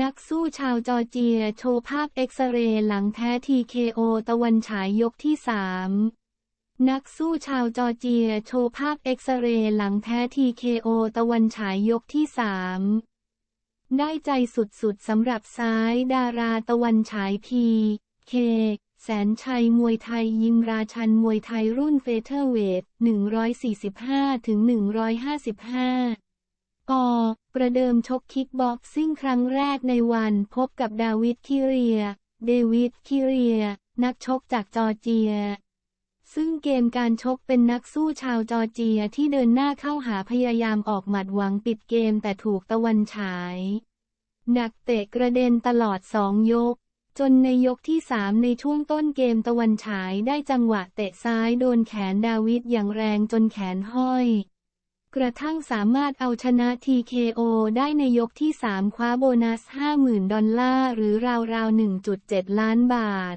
นักสู้ชาวจอร์เจียโชว์ภาพเอ็กซเรย์หลังแพ้ TKO ตะวันฉายยกที่3นักสู้ชาวจอร์เจียโชว์ภาพเอ็กซเรย์หลังแพ้ TKO ตะวันฉายยกที่3ได้ใจสุดๆสำหรับซ้ายดาราตะวันฉายพีเคแสนชัยมวยไทยยิมราชันมวยไทยรุ่นเฟเธอร์เวท145ถึง155 กประเดิมชกคิกบ็อกซิ่งครั้งแรกในวันพบกับดาวิดคิเรีย เดวิดคิเรีย นักชกจากจอร์เจีย ซึ่งเกมการชกเป็นนักสู้ชาวจอร์เจียที่เดินหน้าเข้าหาพยายามออกหมัดหวังปิดเกมแต่ถูกตะวันฉาย หนักเตะกระเด็นตลอดสองยก จนในยกที่สามในช่วงต้นเกมตะวันฉายได้จังหวะเตะซ้ายโดนแขนดาวิดอย่างแรงจนแขนห้อย กระทั่งสามารถเอาชนะ TKO ได้ในยกที่ 3 คว้าโบนัส 50,000 ดอลลาร์หรือราวๆ 1.7 ล้านบาท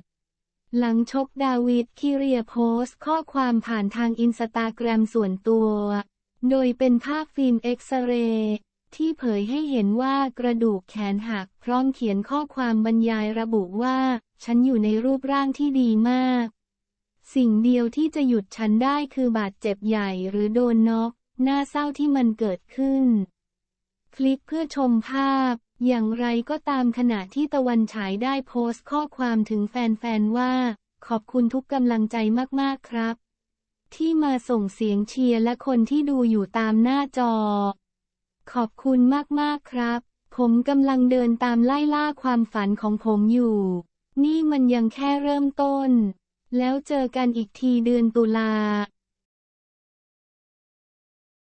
หลังชกดาวิดคิเรียโพสข้อความผ่านทางอินสตาแกรมส่วนตัว โดยเป็นภาพฟิล์มเอ็กซเรย์ที่เผยให้เห็นว่ากระดูกแขนหัก พร้อมเขียนข้อความบรรยายระบุว่า ฉันอยู่ในรูปร่างที่ดีมาก สิ่งเดียวที่จะหยุดฉันได้คือบาดเจ็บใหญ่หรือโดนน็อก น่าเศร้าที่มันเกิดขึ้น คลิกเพื่อชมภาพ อย่างไรก็ตามขณะที่ตะวันฉายได้โพสต์ข้อความถึงแฟนๆว่า ขอบคุณทุกกำลังใจมากๆครับ ที่มาส่งเสียงเชียร์และคนที่ดูอยู่ตามหน้าจอ ขอบคุณมากๆครับ ผมกำลังเดินตามไล่ล่าความฝันของผมอยู่ นี่มันยังแค่เริ่มต้น แล้วเจอกันอีกทีเดือนตุลา